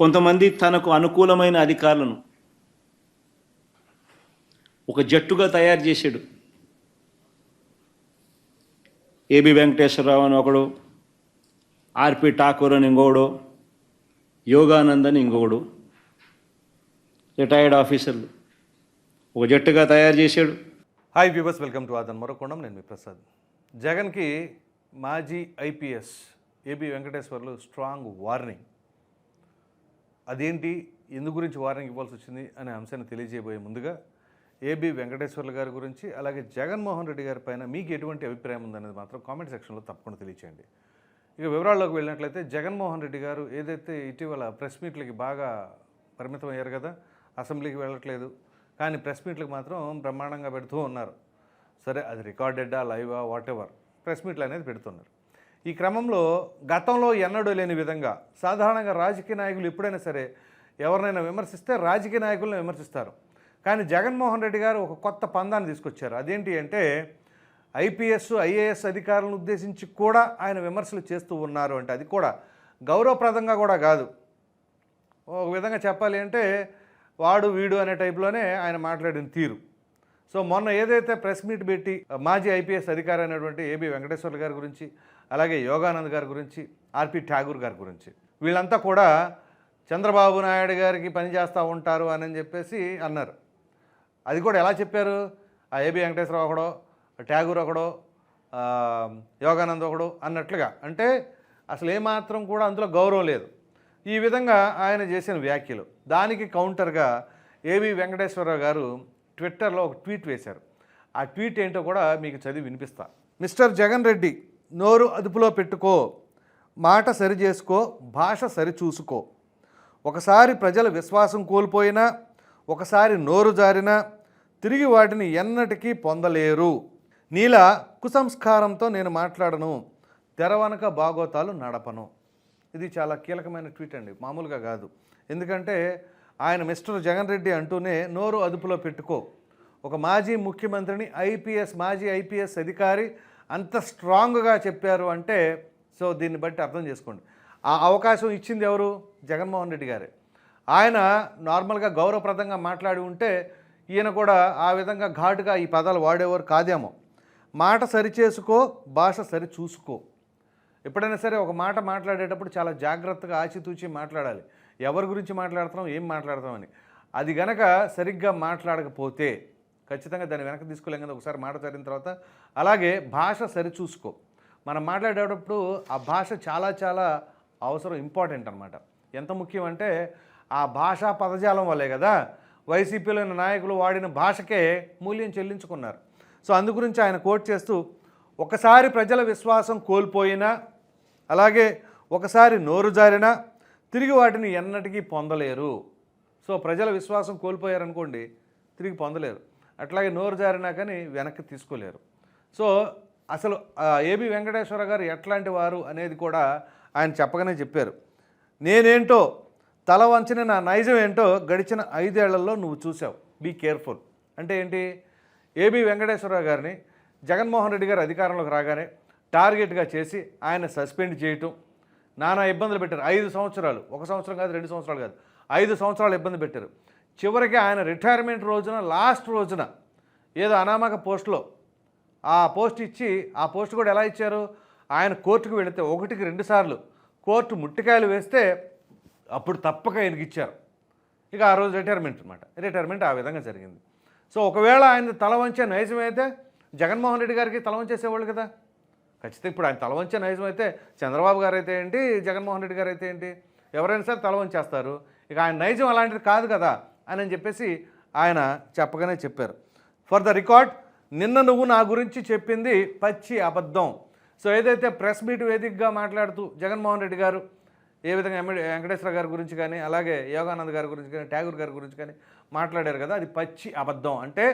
కొంతమంది తనకు అనుకూలమైన అధికారులను ఒక జట్టుగా తయారు చేశాడు. ఏబి వెంకటేశ్వరరావు అని ఒకడు ఆర్పి ఠాకూర్ అని ఇంకోడు యోగానంద్ అని ఇంకోడు రిటైర్డ్ ఆఫీసర్లు. ఒక జట్టుగా తయారు చేశాడు. హాయ్ వ్యూవర్స్ వెల్కమ్ టు ఆదన్ మరొకొండం నేను మీ ప్రసాద్. జగన్కి మాజీ IPS AB Venkateswarlu strong warning అదేంటి? ఎందు గురించి వార్నింగ్ ఇవ్వాల్సి వచ్చింది అనే అంశాన్ని తెలియజేయబోయే ముందుగా ఏబి వెంకటేశ్వర్లు గారి గురించి అలాగే జగన్మోహన్ రెడ్డి గారి పైన మీకు ఎటువంటి అభిప్రాయం ఉందనేది మాత్రం కామెంట్ సెక్షన్లో తప్పకుండా తెలియచేయండి. ఇక వివరాల్లోకి వెళ్ళినట్లయితే జగన్మోహన్ రెడ్డి గారు ఏదైతే ఇటీవల ప్రెస్ మీట్లకి బాగా పరిమితం అయ్యారు కదా అసెంబ్లీకి వెళ్ళట్లేదు కానీ ప్రెస్ మీట్లకు మాత్రం బ్రహ్మాండంగా పెడుతూ ఉన్నారు. సరే అది రికార్డెడ్డా లైవా వాట్ ఎవర్ ప్రెస్ మీట్లు అనేది పెడుతున్నారు. ఈ క్రమంలో గతంలో ఎన్నడూ లేని విధంగా సాధారణంగా రాజకీయ నాయకులు ఎప్పుడైనా సరే ఎవరినైనా విమర్శిస్తే రాజకీయ నాయకులను విమర్శిస్తారు. కానీ జగన్మోహన్ రెడ్డి గారు ఒక కొత్త పందాన్ని తీసుకొచ్చారు. అదేంటి అంటే ఐపీఎస్ ఐఏఎస్ అధికారులను ఉద్దేశించి కూడా ఆయన విమర్శలు చేస్తూ ఉన్నారు అంటే అది కూడా గౌరవప్రదంగా కూడా కాదు. ఒక విధంగా చెప్పాలి అంటే వాడు వీడు అనే టైప్లోనే ఆయన మాట్లాడిన తీరు. సో మొన్న ఏదైతే ప్రెస్ మీట్ పెట్టి మాజీ ఐపీఎస్ అధికారి అయినటువంటి ఏబి వెంకటేశ్వర్లు గారి గురించి అలాగే యోగానంద్ గారి గురించి ఆర్పి ఠాగూర్ గారి గురించి. వీళ్ళంతా కూడా చంద్రబాబు నాయుడు గారికి పనిచేస్తూ ఉంటారు అని చెప్పేసి అన్నారు. అది కూడా ఎలా చెప్పారు? ఆ ఏబి వెంకటేశ్వరరావు ఒకడో ట్యాగూర్ ఒకడో యోగానంద్ ఒకడు అన్నట్లుగా. అంటే అసలు ఏమాత్రం కూడా అందులో గౌరవం లేదు. ఈ విధంగా ఆయన చేసిన వ్యాఖ్యలు. దానికి కౌంటర్గా ఏబి వెంకటేశ్వరరావు గారు ట్విట్టర్లో ఒక ట్వీట్ వేశారు. ఆ ట్వీట్ ఏంటో కూడా మీకు చదివి వినిపిస్తా. మిస్టర్ జగన్ రెడ్డి నోరు అదుపులో పెట్టుకో మాట సరి చేసుకో భాష సరి చూసుకో. ఒకసారి ప్రజల విశ్వాసం కోల్పోయినా ఒకసారి నోరు జారినా తిరిగి వాటిని ఎన్నటికీ పొందలేరు. నీలా కుసంస్కారంతో నేను మాట్లాడను తెరవనక బాగోతాలు నడపను. ఇది చాలా కీలకమైన ట్వీట్ అండి మామూలుగా కాదు. ఎందుకంటే ఆయన మిస్టర్ జగన్ రెడ్డి అంటూనే నోరు అదుపులో పెట్టుకో. ఒక మాజీ ముఖ్యమంత్రిని ఐపీఎస్ మాజీ ఐపీఎస్ అధికారి అంత స్ట్రాంగ్గా చెప్పారు అంటే సో దీన్ని బట్టి అర్థం చేసుకోండి. ఆ అవకాశం ఇచ్చింది ఎవరు? జగన్మోహన్ రెడ్డి గారే. ఆయన నార్మల్గా గౌరవప్రదంగా మాట్లాడి ఉంటే ఈయన కూడా ఆ విధంగా ఘాటుగా ఈ పదాలు వాడేవారు కాదేమో. మాట సరిచేసుకో భాష సరి చూసుకో ఎప్పుడైనా సరే ఒక మాట మాట్లాడేటప్పుడు చాలా జాగ్రత్తగా ఆచితూచి మాట్లాడాలి. ఎవరి గురించి మాట్లాడుతున్నాం ఏం మాట్లాడతాం అని. అది గనక సరిగ్గా మాట్లాడకపోతే ఖచ్చితంగా దాన్ని వెనక్కి తీసుకోలేం కదా ఒకసారి మాట జరిగిన తర్వాత. అలాగే భాష సరిచూసుకో. మనం మాట్లాడేటప్పుడు ఆ భాష చాలా చాలా అవసరం ఇంపార్టెంట్ అనమాట ఎంత ముఖ్యం అంటే ఆ భాషా పదజాలం వల్లే కదా వైసీపీలో ఉన్న నాయకులు వాడిన భాషకే మూల్యం చెల్లించుకున్నారు. సో అందు గురించి ఆయన కోట్ చేస్తూ ఒకసారి ప్రజల విశ్వాసం కోల్పోయినా అలాగే ఒకసారి నోరు జారినా తిరిగి వాటిని ఎన్నటికీ పొందలేరు. సో ప్రజల విశ్వాసం కోల్పోయారనుకోండి తిరిగి పొందలేరు. అట్లాగే నోరు జారినా కానీ వెనక్కి తీసుకోలేరు. సో అసలు ఏబి వెంకటేశ్వర గారు ఎట్లాంటి వారు అనేది కూడా ఆయన చెప్పగానే చెప్పారు. నేనేంటో తల వంచిన నా నైజం ఏంటో గడిచిన ఐదేళ్ళలో నువ్వు చూసావు బీ కేర్ఫుల్. అంటే ఏంటి? ఏబి వెంకటేశ్వరరావు గారిని జగన్మోహన్ రెడ్డి గారు అధికారంలోకి రాగానే టార్గెట్గా చేసి ఆయన సస్పెండ్ చేయటం నానా ఇబ్బందులు పెట్టారు. ఐదు సంవత్సరాలు. ఒక సంవత్సరం కాదు రెండు సంవత్సరాలు కాదు. ఐదు సంవత్సరాలు ఇబ్బంది పెట్టారు. చివరికి ఆయన రిటైర్మెంట్ రోజున లాస్ట్ రోజున ఏదో అనామక పోస్ట్లో ఆ పోస్ట్ ఇచ్చి ఆ పోస్ట్ కూడా ఎలా ఇచ్చారు? ఆయన కోర్టుకు వెళితే ఒకటికి రెండు సార్లు కోర్టు ముట్టికాయలు వేస్తే అప్పుడు తప్పక ఆయనకి ఇచ్చారు. ఇక ఆ రోజు రిటైర్మెంట్ అనమాట రిటైర్మెంట్ ఆ విధంగా జరిగింది. సో ఒకవేళ ఆయన తల వంచే నైజమైతే జగన్మోహన్ రెడ్డి గారికి తల వంచేసేవాళ్ళు కదా? ఖచ్చితంగా ఇప్పుడు ఆయన తల వంచే నైజం అయితే చంద్రబాబు గారు అయితే ఏంటి జగన్మోహన్ రెడ్డి గారు అయితే ఏంటి ఎవరైనా సరే తల వంచేస్తారు ఇక ఆయన నైజం అలాంటిది కాదు కదా అని అని చెప్పేసి ఆయన చెప్పగానే చెప్పారు. ఫర్ ద రికార్డ్ నిన్న నువ్వు నా గురించి చెప్పింది పచ్చి అబద్ధం. సో ఏదైతే ప్రెస్ మీట్ వేదికగా మాట్లాడుతూ జగన్మోహన్ రెడ్డి గారు ఏ విధంగా వెంకటేశ్వర గారి గురించి కానీ అలాగే యోగానంద్ గారి గురించి కానీ ట్యాగూర్ గారి గురించి కానీ మాట్లాడారు కదా అది పచ్చి అబద్ధం. అంటే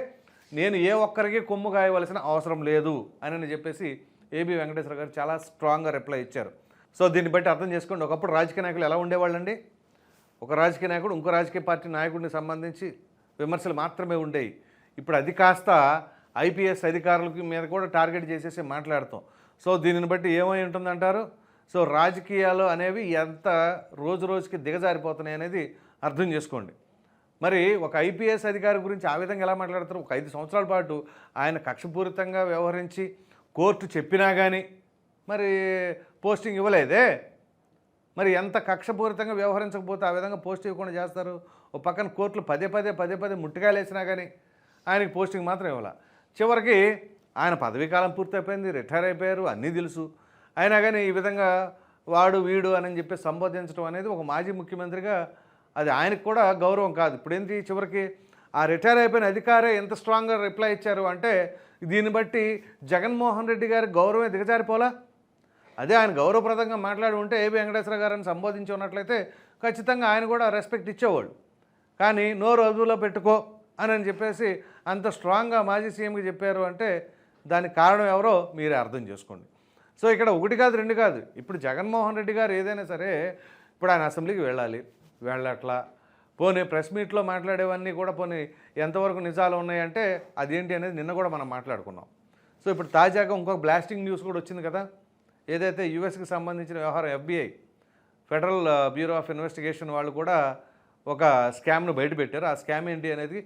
నేను ఏ ఒక్కరికి కొమ్ము కాయవలసిన అవసరం లేదు అని చెప్పేసి ఏబి వెంకటేశ్వర గారు చాలా స్ట్రాంగ్గా రిప్లై ఇచ్చారు. సో దీన్ని బట్టి అర్థం చేసుకోండి. ఒకప్పుడు రాజకీయ నాయకులు ఎలా ఉండేవాళ్ళండి? ఒక రాజకీయ నాయకుడు ఇంకో రాజకీయ పార్టీ నాయకుడిని సంబంధించి విమర్శలు మాత్రమే ఉండేవి. ఇప్పుడు అది కాస్త ఐపీఎస్ అధికారులకి మీద కూడా టార్గెట్ చేసేసి మాట్లాడతాం. సో దీనిని బట్టి ఏమై ఉంటుందంటారు? సో రాజకీయాలు అనేవి ఎంత రోజు రోజుకి దిగజారిపోతున్నాయి అనేది అర్థం చేసుకోండి. మరి ఒక ఐపీఎస్ అధికారి గురించి ఆ విధంగా ఎలా మాట్లాడతారు? ఒక ఐదు సంవత్సరాల పాటు ఆయన కక్షపూరితంగా వ్యవహరించి కోర్టు చెప్పినా కానీ మరి పోస్టింగ్ ఇవ్వలేదే? మరి ఎంత కక్షపూరితంగా వ్యవహరించకపోతే ఆ విధంగా పోస్ట్ ఇవ్వకుండా చేస్తారు? ఓ పక్కన కోర్టులు పదే పదే పదే పదే ముట్టికాయలు వేసినా కానీ ఆయనకి పోస్టింగ్ మాత్రం ఇవ్వాల. చివరికి ఆయన పదవీ కాలం పూర్తయిపోయింది రిటైర్ అయిపోయారు అన్నీ తెలుసు. అయినా కానీ ఈ విధంగా వాడు వీడు అని చెప్పి సంబోధించడం అనేది ఒక మాజీ ముఖ్యమంత్రిగా అది ఆయనకు కూడా గౌరవం కాదు. ఇప్పుడు ఏంటి చివరికి ఆ రిటైర్ అయిపోయిన అధికారే ఎంత స్ట్రాంగ్గా రిప్లై ఇచ్చారు అంటే దీన్ని బట్టి జగన్మోహన్ రెడ్డి గారి గౌరవమే దిగజారిపోలా? అదే ఆయన గౌరవప్రదంగా మాట్లాడి ఉంటే ఏబి వెంకటేశ్వర గారిని సంబోధించి ఉన్నట్లయితే ఖచ్చితంగా ఆయన కూడా రెస్పెక్ట్ ఇచ్చేవాళ్ళు. కానీ నో రోజులో పెట్టుకో అని అని చెప్పేసి అంత స్ట్రాంగ్గా మాజీ సీఎంకి చెప్పారు అంటే దానికి కారణం ఎవరో మీరే అర్థం చేసుకోండి. సో ఇక్కడ ఒకటి కాదు రెండు కాదు. ఇప్పుడు జగన్మోహన్ రెడ్డి గారు ఏదైనా సరే ఇప్పుడు ఆయన అసెంబ్లీకి వెళ్ళాలి. వెళ్ళట్లా పోనీ ప్రెస్ మీట్లో మాట్లాడేవన్నీ కూడా పోనీ ఎంతవరకు నిజాలు ఉన్నాయంటే అదేంటి అనేది నిన్న కూడా మనం మాట్లాడుకున్నాం. సో ఇప్పుడు తాజాగా ఇంకొక బ్లాస్టింగ్ న్యూస్ కూడా వచ్చింది కదా. ఏదైతే యుఎస్కి సంబంధించిన వ్యవహారం FBI federal bureau of investigation వాళ్ళు కూడా ఒక స్కామ్ను బయటపెట్టారు. ఆ స్కామ్ ఏంటి అనేది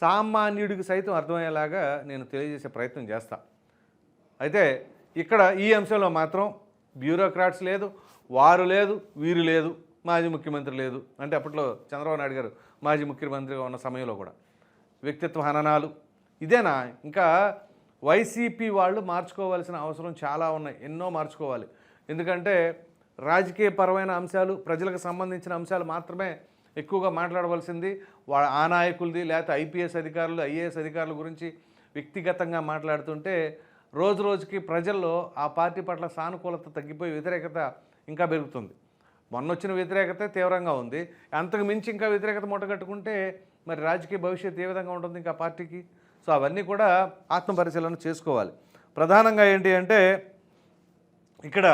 సామాన్యుడికి సైతం అర్థమయ్యేలాగా నేను తెలియజేసే ప్రయత్నం చేస్తా. అయితే ఇక్కడ ఈ అంశంలో మాత్రం బ్యూరోక్రాట్స్ లేదు వారు లేదు వీరు లేదు. మాజీ ముఖ్యమంత్రి లేదు. అంటే అప్పట్లో చంద్రబాబు నాయుడు గారు మాజీ ముఖ్యమంత్రిగా ఉన్న సమయంలో కూడా. వ్యక్తిత్వ హననాలు. ఇదేనా? ఇంకా వైసీపీ వాళ్ళు మార్చుకోవాల్సిన అవసరం చాలా ఉన్నాయి. ఎన్నో మార్చుకోవాలి. ఎందుకంటే రాజకీయ పరమైన అంశాలు ప్రజలకు సంబంధించిన అంశాలు మాత్రమే ఎక్కువగా మాట్లాడవలసింది. వా ఆ నాయకులది లేకపోతే ఐపీఎస్ అధికారులు ఐఏఎస్ అధికారుల గురించి వ్యక్తిగతంగా మాట్లాడుతుంటే రోజు రోజుకి ప్రజల్లో ఆ పార్టీ పట్ల సానుకూలత తగ్గిపోయి వ్యతిరేకత ఇంకా పెరుగుతుంది. మొన్న వచ్చిన వ్యతిరేకత తీవ్రంగా ఉంది. అంతకు మించి ఇంకా వ్యతిరేకత మూటగట్టుకుంటే మరి రాజకీయ భవిష్యత్తు ఏ విధంగా ఉంటుంది ఇంకా పార్టీకి? సో అవన్నీ కూడా ఆత్మపరిశీలన చేసుకోవాలి. ప్రధానంగా ఏంటి అంటే ఇక్కడ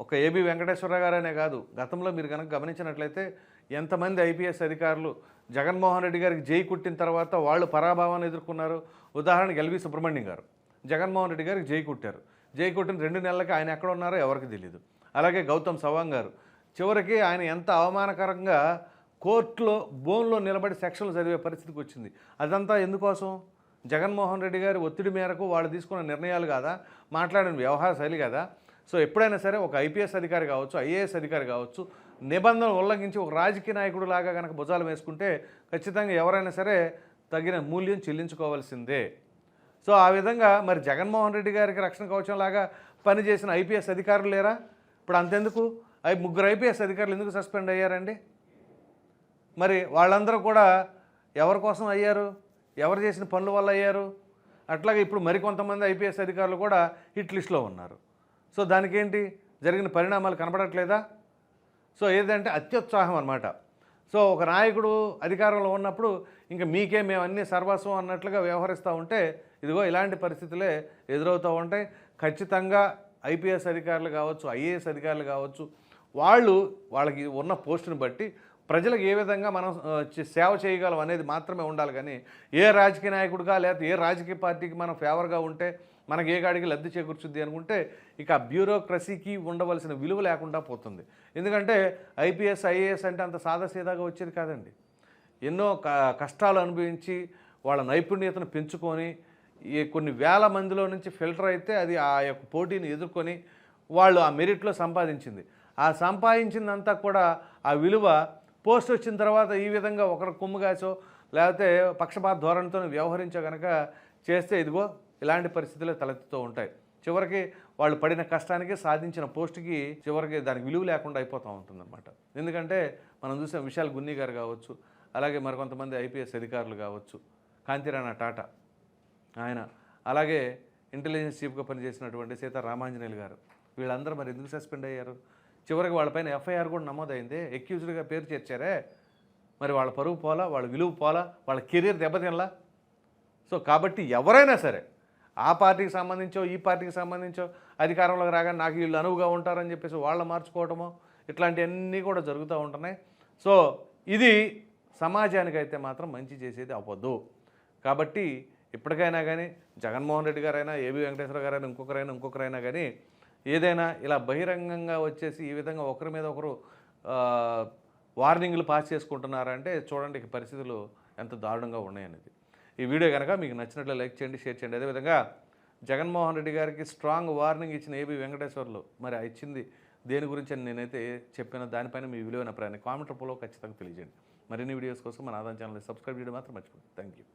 ఒక ఏబి వెంకటేశ్వర గారనే కాదు గతంలో మీరు కనుక గమనించినట్లయితే ఎంతమంది ఐపీఎస్ అధికారులు జగన్మోహన్ రెడ్డి గారికి జై కుట్టిన తర్వాత వాళ్ళు పరాభావాన్ని ఎదుర్కొన్నారు. ఉదాహరణకి ఎల్వి సుబ్రహ్మణ్యం గారు జగన్మోహన్ రెడ్డి గారికి జై కుట్టారు. జై కుట్టిన రెండు నెలలకి ఆయన ఎక్కడ ఉన్నారో ఎవరికి తెలియదు అలాగే గౌతమ్ సవాంగ్ గారు చివరికి ఆయన ఎంత అవమానకరంగా కోర్టులో బోన్లో నిలబడి సెక్షన్లు చదివే పరిస్థితికి వచ్చింది. అదంతా ఎందుకోసం? జగన్మోహన్ రెడ్డి గారి ఒత్తిడి మేరకు వాళ్ళు తీసుకున్న నిర్ణయాలు కాదా? మాట్లాడిన వ్యవహార శైలి కదా? సో ఎప్పుడైనా సరే ఒక ఐపీఎస్ అధికారి కావచ్చు ఐఏఎస్ అధికారి కావచ్చు నిబంధనలు ఉల్లంఘించి ఒక రాజకీయ నాయకుడు లాగా కనుక భుజాలు వేసుకుంటే ఖచ్చితంగా ఎవరైనా సరే తగిన మూల్యం చెల్లించుకోవాల్సిందే. సో ఆ విధంగా మరి జగన్మోహన్ రెడ్డి గారికి రక్షణ కవచం లాగా పనిచేసిన ఐపీఎస్ అధికారులు లేరా? ఇప్పుడు అంతెందుకు? అవి ముగ్గురు ఐపీఎస్ అధికారులు ఎందుకు సస్పెండ్ అయ్యారండి? మరి వాళ్ళందరూ కూడా ఎవరి కోసం అయ్యారు? ఎవరు చేసిన పనుల వల్ల అయ్యారు? అట్లాగే ఇప్పుడు మరికొంతమంది ఐపీఎస్ అధికారులు కూడా హిట్ లిస్ట్లో ఉన్నారు. సో దానికేంటి? జరిగిన పరిణామాలు కనపడట్లేదా సో ఏదంటే అత్యుత్సాహం అనమాట సో ఒక నాయకుడు అధికారంలో ఉన్నప్పుడు ఇంకా మీకే మేము అన్నీ సర్వస్వం అన్నట్లుగా వ్యవహరిస్తూ ఉంటే ఇదిగో ఇలాంటి పరిస్థితులే ఎదురవుతూ ఉంటాయి. ఖచ్చితంగా ఐపీఎస్ అధికారులు కావచ్చు ఐఏఎస్ అధికారులు కావచ్చు వాళ్ళు వాళ్ళకి ఉన్న పోస్టుని బట్టి ప్రజలకు ఏ విధంగా మనం సేవ చేయగలం అనేది మాత్రమే ఉండాలి. కానీ ఏ రాజకీయ నాయకుడిగా లేకపోతే ఏ రాజకీయ పార్టీకి మనం ఫేవర్గా ఉంటే మనకి ఏ గాడికి లబ్ధి చేకూర్చుద్ది అనుకుంటే ఇక బ్యూరోక్రసీకి ఉండవలసిన విలువ లేకుండా పోతుంది. ఎందుకంటే ఐపీఎస్ ఐఏఎస్ అంటే అంత సాదాసీదాగా వచ్చేది కాదండి. ఎన్నో క- కష్టాలు అనుభవించి వాళ్ళ నైపుణ్యతను పెంచుకొని ఈ కొన్ని వేల మందిలో నుంచి ఫిల్టర్ అయితే అది ఆ యొక్క పోటీని ఎదుర్కొని వాళ్ళు ఆ మెరిట్లో సంపాదించింది. ఆ సంపాదించిందంతా కూడా ఆ విలువ పోస్ట్ వచ్చిన తర్వాత ఈ విధంగా ఒకరు కొమ్ముగాసో లేకపోతే పక్షపాత ధోరణితో వ్యవహరించో కనుక చేస్తే ఇదిగో ఇలాంటి పరిస్థితులు తలెత్తుతూ ఉంటాయి. చివరికి వాళ్ళు పడిన కష్టానికి సాధించిన పోస్ట్కి చివరికి దానికి విలువ లేకుండా అయిపోతూ ఉంటుందన్నమాట. ఎందుకంటే మనం చూసిన విశాల్ గున్ని గారు కావచ్చు అలాగే మరికొంతమంది ఐపీఎస్ అధికారులు కావచ్చు కాంతిరాణా టాటా ఆయన అలాగే ఇంటెలిజెన్స్ చీఫ్గా పనిచేసినటువంటి సీతా రామాంజనేయులు గారు. వీళ్ళందరూ మరి ఎందుకు సస్పెండ్ అయ్యారు? చివరికి వాళ్ళపైన ఎఫ్ఐఆర్ కూడా నమోదైంది. ఎక్యూజ్డ్గా పేరు చేర్చారే. మరి వాళ్ళ పరువు పోలా వాళ్ళ విలువ పోలా వాళ్ళ కెరీర్ దెబ్బతినలా? సో కాబట్టి ఎవరైనా సరే ఆ పార్టీకి సంబంధించో ఈ పార్టీకి సంబంధించో అధికారంలోకి రాగానే నాకు వీళ్ళు అనువుగా ఉంటారని చెప్పేసి వాళ్ళ మార్చుకోవటమో ఇట్లాంటివన్నీ కూడా జరుగుతూ ఉంటున్నాయి. సో ఇది సమాజానికి అయితే మాత్రం మంచి చేసేది అవ్వద్దు కాబట్టి ఇప్పటికైనా కానీ జగన్మోహన్ రెడ్డి గారైనా ఏబి వెంకటేశ్వర గారైనా ఇంకొకరైనా ఇంకొకరైనా కానీ ఏదైనా ఇలా బహిరంగంగా వచ్చేసి ఈ విధంగా ఒకరి మీద ఒకరు వార్నింగ్లు పాస్ చేసుకుంటున్నారంటే చూడండి పరిస్థితులు ఎంత దారుణంగా ఉన్నాయనేది. ఈ వీడియో కనుక మీకు నచ్చినట్లు లైక్ చేయండి షేర్ చేయండి. అదేవిధంగా జగన్మోహన్ రెడ్డి గారికి స్ట్రాంగ్ వార్నింగ్ ఇచ్చిన ఏబి వెంకటేశ్వర్లు మరి ఆ ఇచ్చింది దేని గురించి అని నేనైతే చెప్పిన దానిపైన మీ విలువైన ప్రయాణం కామెంట్ రూపంలో ఖచ్చితంగా తెలియజేయండి. మరిన్ని వీడియోస్ కోసం మన ఆదాయం ఛానల్ని సబ్స్క్రైబ్ చేయడం మాత్రం మర్చిపోండి థ్యాంక్ యూ